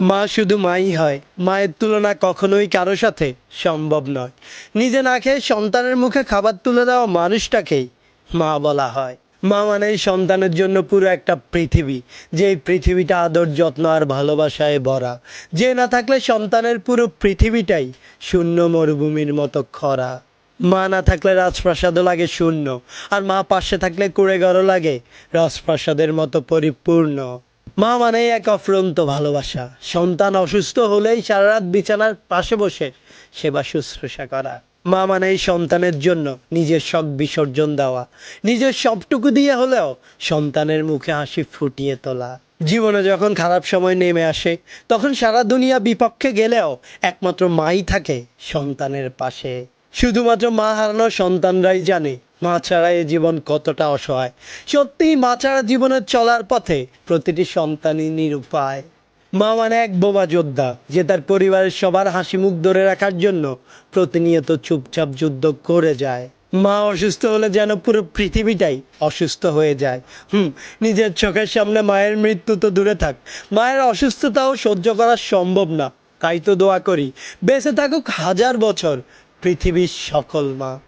মা শুধু মাই হয়। মায়ের তুলনা কখনোই কারও সাথে সম্ভব নয়। নিজে না খেয়ে সন্তানের মুখে খাবার তুলে দেওয়া মানুষটাকেই মা বলা হয়। মা মানে সন্তানের জন্য পুরো একটা পৃথিবী। যে পৃথিবীটা আদর, যত্ন আর ভালোবাসায় ভরা। যে না থাকলে সন্তানের পুরো পৃথিবীটাই শূন্য মরুভূমির মতো খরা। মা না থাকলে রাজপ্রাসাদও লাগে শূন্য। আর মা পাশে থাকলে কুড়েঘরও লাগে রাজপ্রাসাদের মতো পরিপূর্ণ। মা মানে এক অফ্রন্ত ভালোবাসা। সন্তান অসুস্থ হলেই সারা রাত বিছানার পাশে বসে সেবা শুশ্রূষা করা। মা মানে সন্তানের জন্য নিজের শখ বিসর্জন দেওয়া। নিজের সবটুকু দিয়ে হলেও সন্তানের মুখে হাসি ফুটিয়ে তোলা। জীবনে যখন খারাপ সময় নেমে আসে, তখন সারা দুনিয়া বিপক্ষে গেলেও একমাত্র মাই থাকে সন্তানের পাশে। শুধুমাত্র মা হারানো সন্তানরাই জানে মা ছাড়া এই জীবন কতটা অসহায়? সত্যিই মা ছাড়া জীবনের চলার পথে প্রতিটি সন্তানই নিরুপায়। মা মানে এক বোমা যোদ্ধা, যে তার পরিবারের সবার হাসি মুখ ধরে রাখার জন্য প্রতিনিয়ত চুপচাপ যুদ্ধ করে যায়। মা অসুস্থ হলে যেন পুরো পৃথিবীটাই অসুস্থ হয়ে যায়। হুম, নিজের চোখের সামনে মায়ের মৃত্যু তো দূরে থাক। মায়ের অসুস্থতাও সহ্য করা সম্ভব না। তাই তো দোয়া করি, বেঁচে থাকুক হাজার বছর পৃথিবীর সকল মা।